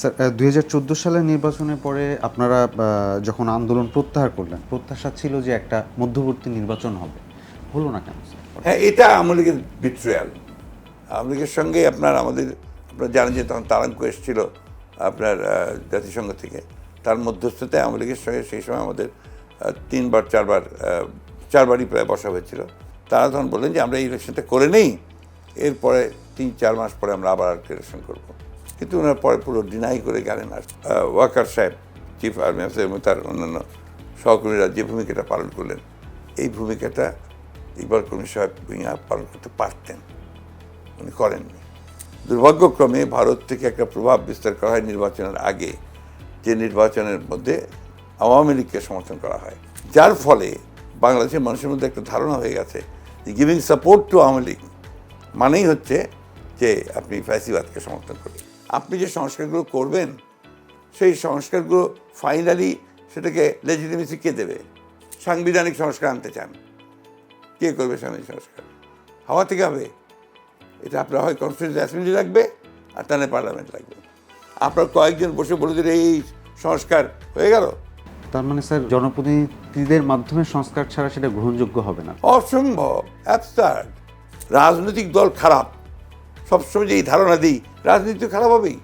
Sir দুই হাজার চোদ্দ সালের নির্বাচনের পরে আপনারা যখন আন্দোলন প্রত্যাহার করলেন, প্রত্যাশা ছিল যে একটা মধ্যবর্তী নির্বাচন হবে। হলো না কেন হ্যাঁ এটা আওয়ামী লীগের বিট্রিয়াল আওয়ামী লীগের সঙ্গে আপনার আমাদের, আপনার জানেন যে তখন তারাঙ্ক এসেছিল আপনার জাতিসংঘ থেকে। তার মধ্যস্থতায় আওয়ামী লীগের সঙ্গে সেই সময় আমাদের তিনবার, চারবার চারবারই প্রায় বসা হয়েছিল। তারা তখন বললেন যে আমরা এই ইলেকশনটা করে নেই, এরপরে তিন, চার মাস পরে আমরা আবার ইলেকশন করব। কিন্তু ওনার পরে পুরো ডিনাই করে গেলেন আর ওয়াকার সাহেব চিফ আর্মি অফিসার এবং তার অন্যান্য সহকর্মীরা যে ভূমিকাটা পালন করলেন, এই ভূমিকাটা ইকবাল কর্মী সাহেব পালন করতে পারতেন। উনি করেননি। দুর্ভাগ্যক্রমে ভারত থেকে একটা প্রভাব বিস্তার করা হয় নির্বাচনের আগে, যে নির্বাচনের মধ্যে আওয়ামী লীগকে সমর্থন করা হয়। যার ফলে বাংলাদেশের মানুষের মধ্যে একটা ধারণা হয়ে গেছে যে giving support to Awami League মানেই হচ্ছে যে আপনি ফ্যাসিবাদকে সমর্থন করবেন। আপনি যে সংস্কারগুলো করবেন সেই সংস্কারগুলো ফাইনালি সেটাকে লেজিটিমেসি কে দেবে? সাংবিধানিক সংস্কার আনতে চান। কে করবে সাংবিধানিক সংস্কার? হাওয়া থেকে হবে। এটা আপনার হয় কনস্টিটিউশন অ্যাসেম্বলি লাগবে আর তাহলে পার্লামেন্ট লাগবে। আপনার কয়েকজন বসে বলে দিলে এই সংস্কার হয়ে গেল। তার মানে স্যার জনপ্রতিনিধিদের মাধ্যমে সংস্কার ছাড়া সেটা গ্রহণযোগ্য হবে না। অসম্ভব অ্যাবসার্ড রাজনৈতিক দল খারাপ। সবসময় যে এই ধারণা দিই রাজনীতি তো খারাপ হবেই।